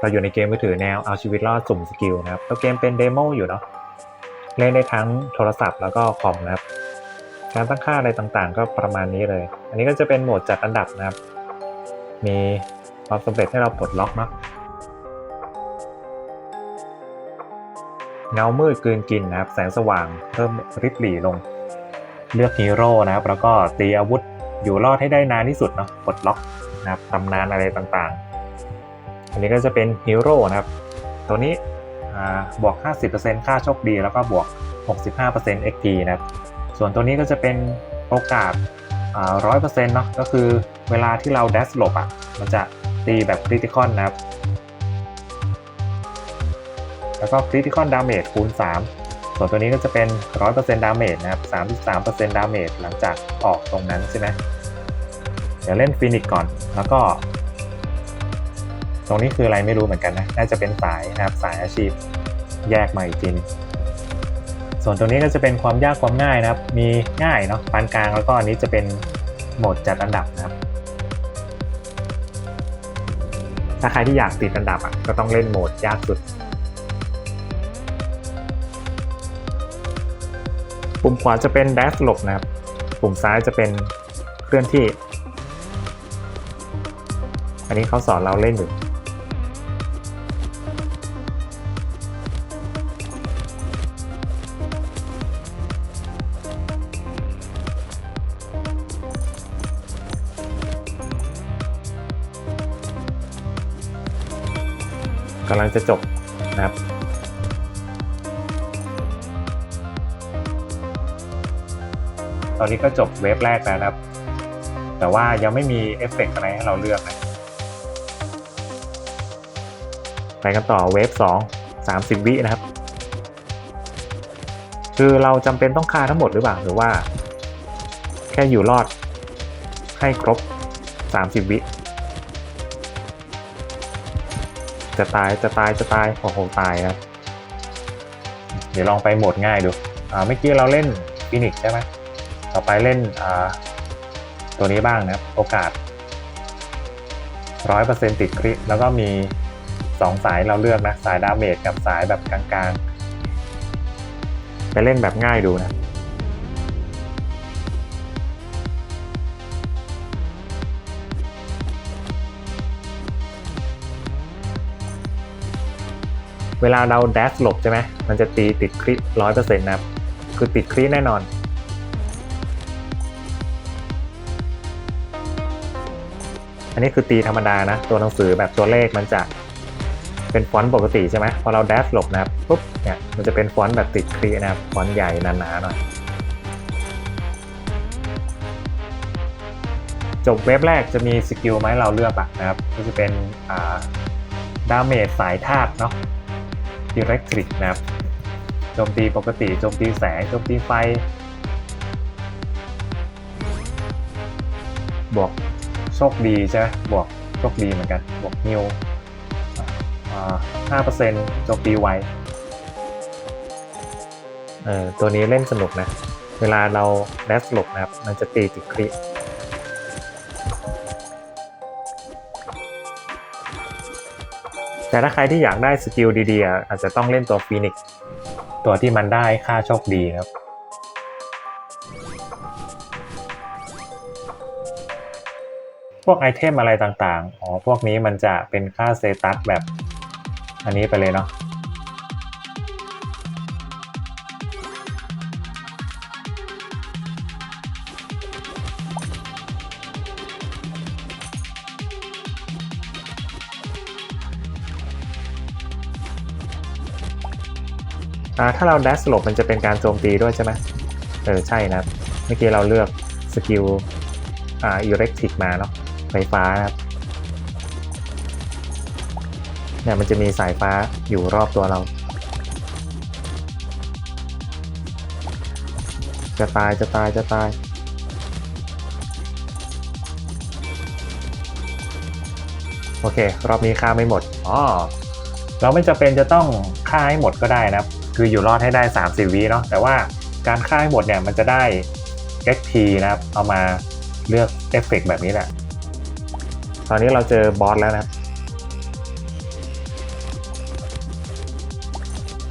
เราอยู่ในเกมมือถือแนวเอาชีวิตรอดสุ่มสกิลนะครับตัวเกมเป็นเดโมอยู่เนาะเล่นได้ทั้งโทรศัพท์แล้วก็คอมนะครับ การตั้งค่าอะไรต่างๆ ก็ประมาณนี้เลย อันนี้ก็จะเป็นโหมดจัดอันดับนะครับ มีความสำเร็จให้เราปลดล็อกเนาะเงามืดกลืนกินนะครับ แสงสว่างเพิ่มริบหรี่ลง เลือกฮีโร่นะครับ แล้วก็ตีอาวุธอยู่รอดให้ได้นานที่สุดเนาะปลดล็อกนะครับตำนานอะไรต่างๆ นนี้ก็จะเป็นฮีโร่นะครับ ตัวนี้บวก 50%ค่าโชคดี แล้วก็บวก 65% XP นะครับ ส่วนตัวนี้ก็จะเป็นโอกาสร้อยเปอร์เซ็นต์เนาะก็คือเวลาที่เรา dash หลบอะ มันจะตีแบบคริติคอนนะครับ แล้วก็คริติคอนดาเมจคูณ 3 ส่วนตัวนี้ก็จะเป็น100%ดาเมจนะครับ33%ดาเมจหลังจากออกตรงนั้นใช่ไหมเดี๋ยวเล่นฟินิกก่อน แล้วก็ ตรงนี้คืออะไรไม่รู้เหมือนกันนะ น่าจะเป็นสายนะครับสายอาชีพแยกมาอีกทีนึงส่วนตัวนี้ก็จะเป็นความยากความง่ายนะครับ มีง่ายเนาะปานกลางแล้วก็อันนี้จะเป็นโหมดจัดอันดับนะครับ ถ้าใครที่อยากติดอันดับอะก็ต้องเล่นโหมดยากสุด ปุ่มขวาจะเป็น dash หลบนะครับ ปุ่มซ้ายจะเป็นเคลื่อนที่ อันนี้เขาสอนเราเล่นอยู่ กำลังจะจบนะครับตอนนี้ก็จบเวฟแรกแล้วนะครับ แต่ว่ายังไม่มีเอฟเฟกต์อะไรให้เราเลือกนะไปกันต่อเวฟ2 30 วินะครับ คือเราจำเป็นต้องฆ่าทั้งหมดหรือเปล่า หรือว่า แค่อยู่รอดให้ครบ 30 วิ จะตายจะตายจะตายโอ้โหตายนะเดี๋ยวลองไปโหมดง่ายดูอ่าเมื่อกี้เราเล่นฟินิกใช่ไหมต่อไปเล่นอ่าตัวนี้บ้างนะครับ โอกาสร้อยเปอร์เซ็นติดคริตแล้วก็มีสองสายเราเลือกนะ สายดาเมจกับสายแบบกลางๆ ไปเล่นแบบง่ายดูนะ เวลาเราแดชหลบใช่ไหมมันจะตีติดคริร้อยเปอร์เซ็นต์นะครับ คือติดคริแน่นอนอันนี้คือตีธรรมดานะ ตัวหนังสือแบบตัวเลขมันจะเป็นฟอนต์ปกติใช่ไหมพอเราแดชหลบนะครับปุ๊บเนี่ยมันจะเป็นฟอนต์แบบติดครินะครับฟอนต์ใหญ่หนาๆหน่อยจบเว็บแรกจะมีสกิลไหมเราเลือกอะนะครับ ก็จะเป็นดาเมจสายธาตุเนาะ อิเล็กทริกนะครับโจมตีปกติโจมตีแสงโจมตีไฟ บวกโชคดีใช่ไหมบวกโชคดีเหมือนกัน บวกนิวห้าเปอร์เซ็นต์โจมตีไวเออตัวนี้เล่นสนุกนะ เวลาเราแดสหลบนะครับ มันจะตีติดคริ แต่ถ้าใครที่อยากได้สกิลดีๆ อาจจะต้องเล่นตัวฟีนิกซ์ตัวที่มันได้ค่าโชคดีครับ พวกไอเทมอะไรต่างๆ อ๋อ พวกนี้มันจะเป็นค่าเซตัสแบบอันนี้ไปเลยเนาะ ถ้าเรา dash หลบมันจะเป็นการโจมตีด้วยใช่ไหมเออใช่นะครับเมื่อกี้เราเลือกสกิลอ่าอิเล็กทริกมาเนาะไฟฟ้านะครับเนี่ยมันจะมีสายฟ้าอยู่รอบตัวเรา จะตายจะตายจะตายโอเค รอบนี้ฆ่าไม่หมดอ๋อเราไม่จำเป็นจะต้องฆ่าให้หมดก็ได้นะครับ คืออยู่รอดให้ได้ 30วิเนาะแต่ว่าการฆ่าให้หมดเนี่ยมันจะได้ XP นะครับ เอามาเลือกเอฟเฟกแบบนี้แหละ ตอนนี้เราเจอบอสแล้วนะ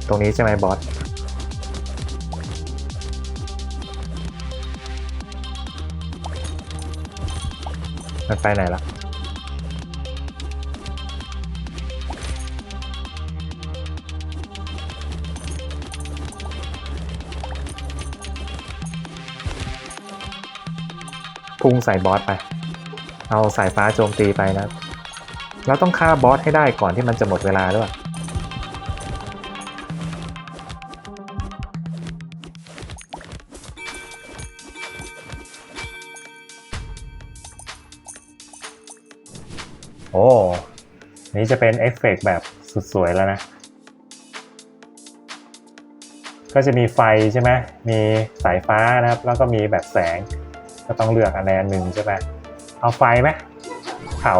ตรงนี้ใช่ไหมบอสมันไปไหนละ พุ่งใส่บอสไป เอาสายฟ้าโจมตีไปนะ เราต้องฆ่าบอสให้ได้ก่อนที่มันจะหมดเวลาด้วยโอ้ นี่จะเป็นเอฟเฟกต์แบบสุดสวยแล้วนะ ก็จะมีไฟใช่ไหม มีสายฟ้านะครับ แล้วก็มีแบบแสง ก็ต้องเลือกอันใดอันหนึ่งใช่ไหมเอาไฟไหมเผา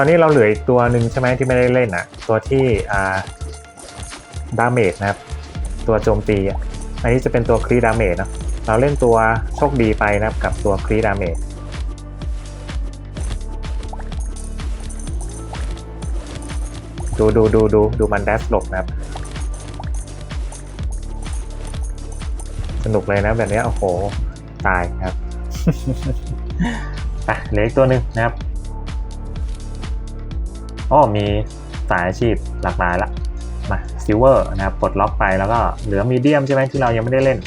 อนนี้เราเหลืออีกตัวหนึ่งใช่ไหมที่ไม่ได้เล่นอะ ตัวที่อ่าดาเมจนะครับ ตัวโจมตีอันนี้จะเป็นตัวครีดาเมจเนะเราเล่นตัวโชคดีไปนะครับกับตัวครีดาเมจดูดูดูดูดูมันแดสหลบนะครับ สนุกเลยนะแบบนี้โอ้โห ตายครับอะเหลืออีกตัวหนึ่งนะครับ อ๋อมีสายอาชีพหลากหลายละมาซิลเวอร์นะครับปลดล็อกไปแล้วก็เหลือมีเดียมใช่ไหมที่เรายังไม่ได้เล่น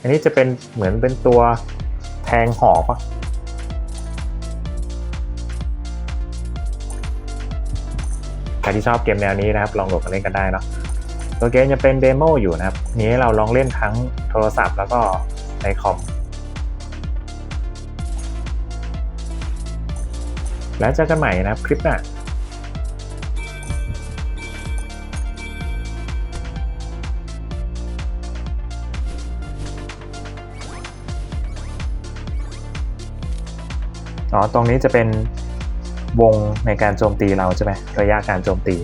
อันนี้จะเป็นเหมือนเป็นตัวแทงหอกปะใครที่ชอบเกมแนวนี้นะครับ ลองโหลดมาเล่นกันได้เนาะตัวเกมจะเป็นเดโมอยู่นะครับ นี้เราลองเล่นทั้งโทรศัพท์แล้วก็ในคอม แล้วเจอกันใหม่นะครับคลิปหน้าอ๋อ ตรงนี้จะเป็นวงในการโจมตีเราใช่ไหมระยะการโจมตี